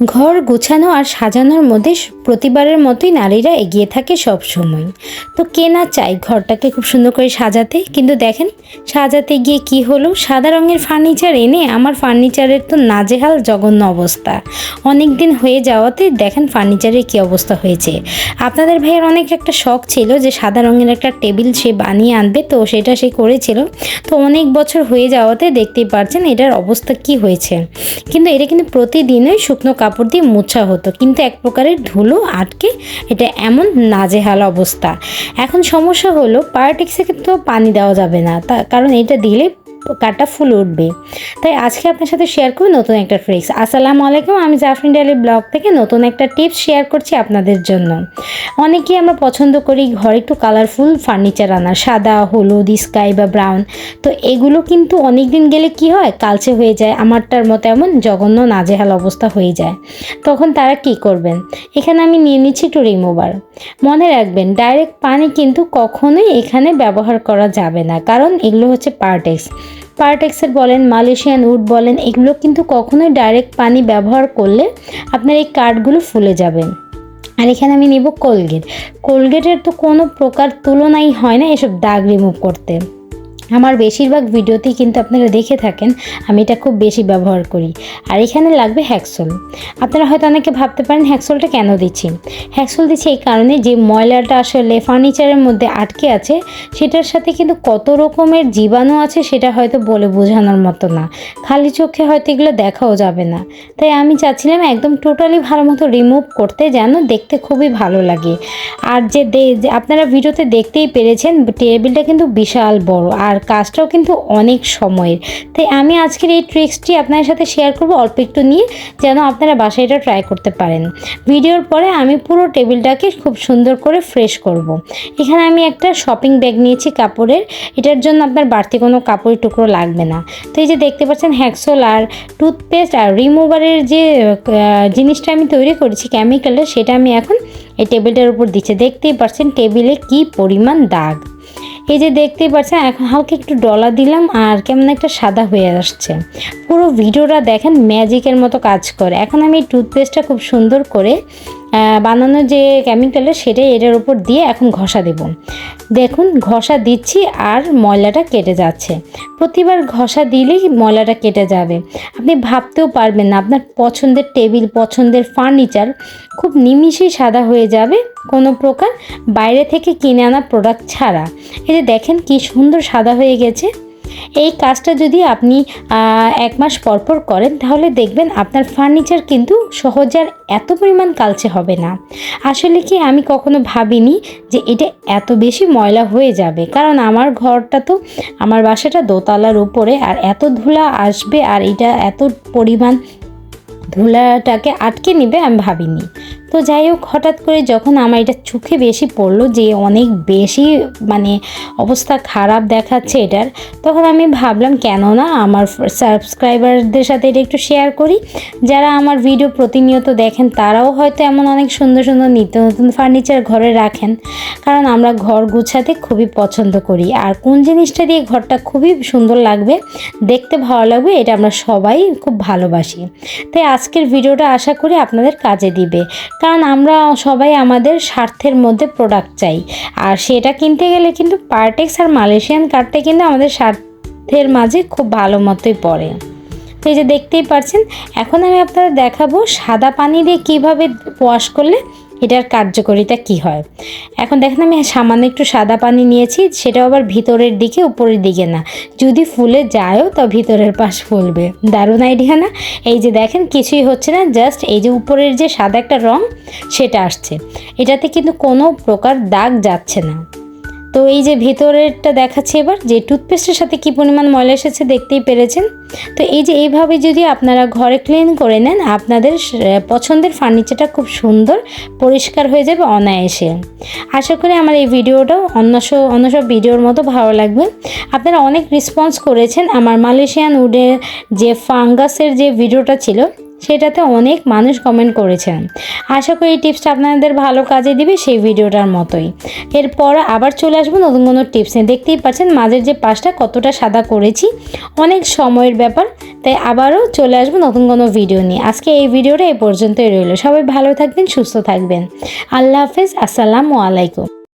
ঘর গোছানো আর সাজানোর মধ্যে প্রতিবারের মতোই নারীরা এগিয়ে থাকে সব সময়। তো কে না চায় ঘরটাকে খুব সুন্দর করে সাজাতে? কিন্তু দেখেন, সাজাতে গিয়ে কি হলো? সাদা রঙের ফার্নিচার এনে আমার ফার্নিচারের তো নাজেহাল, জঘন্য অবস্থা। অনেক দিন হয়ে যাওয়াতে দেখেন ফার্নিচারের কি অবস্থা হয়েছে। আপনাদের ভাইয়ের অনেক একটা শখ ছিল যে সাদা রঙের একটা টেবিল সে বানিয়ে আনবে, তো সেটা সে করেছিল। তো অনেক বছর হয়ে যাওয়াতে দেখতেই পারছেন এটার অবস্থা কি হয়েছে। কিন্তু এটা কিন্তু প্রতিদিনই শুকনো কাপড় দিয়ে মোছা হতো। কিন্তু এক প্রকারের ধুলো আটকে এটা এমন নাজেহাল অবস্থা। এখন সমস্যা হলো পায়োটিক্সে কিন্তু পানি দেওয়া যাবে না। তা, কারণ এটা দিলে কাটা ফুল উঠবে। তাই আজকে আপনার সাথে শেয়ার করব নতুন একটা ট্রিক্স আসসালামু আলাইকুম, আমি জাফরিন ডালি ব্লগ থেকে নতুন একটা টিপস শেয়ার করছি আপনাদের জন্য। অনেকেই আমরা পছন্দ করি ঘরে একটু কালারফুল ফার্নিচার আনা সাদা, হলুদ স্কাই বা ব্রাউন তো এগুলো কিন্তু অনেক দিন গেলে কি হয়, কালচে হয়ে যায়, আমারটার মতো এমন জঘন্য নাজেহাল অবস্থা হয়ে যায়। তখন তারা কি করবেন? এখানে আমি নিয়ে নিচ্ছি একটু রিমুভার মনে রাখবেন ডাইরেক্ট পানি কিন্তু কখনোই এখানে ব্যবহার করা যাবে না, কারণ এগুলো হচ্ছে পার্টেক্স পার্টেক্সের বলেন মালয়েশিয়ান উড বলেন, এগুলো কিন্তু কখনোই ডাইরেক্ট পানি ব্যবহার করলে আপনার এই কাঠগুলো ফুলে যাবে। আর এখানে আমি নেব কোলগেট কোলগেটের তো কোনো প্রকার তুলনাই হয় না এসব দাগ রিমুভ করতে। আমার বেশিরভাগ ভিডিওতেই কিন্তু আপনারা দেখে থাকেন, আমি এটা খুব বেশি ব্যবহার করি। আর এখানে লাগবে হ্যাক্সল। আপনারা হয়তো অনেকে ভাবতে পারেন, হ্যাক্সলটা কেন দিচ্ছি? হ্যাক্সল দিচ্ছি এই কারণে যে ময়লাটা আসলে ফার্নিচারের মধ্যে আটকে আছে, সেটার সাথে কিন্তু কত রকমের জীবাণু আছে সেটা হয়তো বলে বোঝানোর মতো না। খালি চোখে হয়তো এগুলো দেখাও যাবে না। তাই আমি চাচ্ছিলাম একদম টোটালি ভালো মতো রিমুভ করতে যেন দেখতে খুবই ভালো লাগে। আর যে আপনারা ভিডিওতে দেখতেই পেরেছেন টেবিলটা কিন্তু বিশাল বড়। আর কাজটাও কিন্তু অনেক সময়ের। তাই আমি আজকের এই ট্রিক্সটি আপনাদের সাথে শেয়ার করব অল্প একটু নিয়ে, যেন আপনারা বাসায় এটা ট্রাই করতে পারেন। ভিডিওর পরে আমি পুরো টেবিলটাকে খুব সুন্দর করে ফ্রেশ করব। এখানে আমি একটা শপিং ব্যাগ নিয়েছি কাপড়ের। এটার জন্য আপনার বাড়তি কোনো কাপড়ের টুকরো লাগবে না। তো এই যে দেখতে পাচ্ছেন হ্যাক্সোল আর টুথপেস্ট আর রিমুভারের যে জিনিসটা আমি তৈরি করেছি কেমিক্যালের সেটা আমি এখন এই টেবিলটার উপর দিচ্ছি। দেখতেই পাচ্ছেন টেবিলে কি পরিমাণ দাগ। এই যে দেখতেই পাচ্ছেন, এখন হালকা একটু ডলা দিলাম আর কেমন একটা সাদা হয়ে আসছে। ভিডিওটা দেখেন ম্যাজিকের মতো কাজ করে। এখন আমি টুথপেস্টটা খুব সুন্দর করে বানানো যে কেমিক্যালের সেটাই এটার উপর দিয়ে এখন ঘষা দেব। দেখুন, ঘষা দিচ্ছি আর ময়লাটা কেটে যাচ্ছে। প্রতিবার ঘষা দিলেই ময়লাটা কেটে যাবে। আপনি ভাবতেও পারবেন না, আপনার পছন্দের টেবিল পছন্দের ফার্নিচার খুব নিমিষেই সাদা হয়ে যাবে কোনো প্রকার। বাইরে থেকে কিনে আনা প্রোডাক্ট ছাড়া। এই যে দেখেন কি সুন্দর সাদা হয়ে গেছে। এই কাজটা যদি আপনি এক মাস পরপর পর করেন, তাহলে দেখবেন আপনার ফার্নিচার কিন্তু সহজে আর এত পরিমাণ কালচে হবে না। আসলে কি আমি কখনো ভাবিনি যে এটা এত বেশি ময়লা হয়ে যাবে। কারণ আমার ঘরটা তো, আমার বাসাটা দোতলার উপরে, আর এত ধুলা আসবে আর এটা এত পরিমাণ ধুলাটাকে আটকে নেবে আমি ভাবিনি। তো যাই হোক, হঠাৎ করে যখন আমার এটা চোখে বেশি পড়ল যে অনেক বেশি মানে অবস্থা খারাপ দেখাচ্ছে এটার, তখন আমি ভাবলাম, কেন না আমার সাবস্ক্রাইবারদের সাথে এটা একটু শেয়ার করি। যারা আমার ভিডিও প্রতিনিয়ত দেখেন, তারাও হয়তো এমন অনেক সুন্দর সুন্দর নিত্য নতুন ফার্নিচার ঘরে রাখেন। কারণ আমরা ঘর গুছাতে খুবই পছন্দ করি। আর কোন জিনিসটা দিয়ে ঘরটা খুবই সুন্দর লাগবে, দেখতে ভালো লাগবে, এটা আমরা সবাই খুব ভালোবাসি। তাই আজকের ভিডিওটা আশা করি আপনাদের কাজে দিবে। কারণ আমরা সবাই আমাদের স্বার্থের মধ্যে প্রোডাক্ট চাই। আর সেটা কিনতে গেলে কিন্তু পার্টেক্স আর মালয়েশিয়ান কার্ডটা কিন্তু আমাদের স্বার্থের মাঝে খুব ভালো মতোই পড়ে। তো এই যে দেখতেই পাচ্ছেন এখন আমি আপনাদের দেখাবো সাদা পানি দিয়ে কীভাবে ওয়াশ করলে এটার কার্যকারিতা কি হয়? এখন দেখেন আমি সামান্য একটু সাদা পানি নিয়েছি, সেটাও আবার ভিতরের দিকে, উপরের দিকে না। যদি ফুলে যায়ও, তো ভিতরের পাশ ফুলবে। দারুণ আইডিয়া না? এই যে দেখেন, কিছুই হচ্ছে না জাস্ট এই যে উপরের যে সাদা একটা রং, সেটা আসছে। এটাতে কিন্তু কোনো প্রকার দাগ যাচ্ছে না। তো এই যে ভেতরেরটা দেখাচ্ছে এবার, যে টুথপেস্টের সাথে কি পরিমাণ ময়লা এসেছে দেখতেই পেরেছেন। তো এই যে এইভাবে যদি আপনারা ঘরে ক্লিন করে নেন, আপনাদের পছন্দের ফার্নিচারটা খুব সুন্দর, পরিষ্কার হয়ে যাবে অনায়াসে। আশা করি আমার এই ভিডিওটাও অন্য অন্য সব ভিডিওর মতো ভালো লাগবে। আপনারা অনেক রেসপন্স করেছেন আমার মালয়েশিয়ান উডের যে ফাঙ্গাসের যে ভিডিওটা ছিল সেটাতে অনেক মানুষ কমেন্ট করেছেন। আশা করি এই টিপসটা আপনাদের ভালো কাজে দিবে সেই ভিডিওটার মতোই। এরপর আবার চলে আসব নতুন কোনো টিপস নিয়ে। দেখতেই পাচ্ছেন মাঝের যে পাশটা কতটা সাদা করেছি, অনেক সময়ের ব্যাপার। তাই আবারও চলে আসব নতুন কোনো ভিডিও নিয়ে। আজকে এই ভিডিওটা এই পর্যন্তই রইল। সবাই ভালো থাকবেন, সুস্থ থাকবেন। আল্লাহ হাফেজ, আসসালামু আলাইকুম।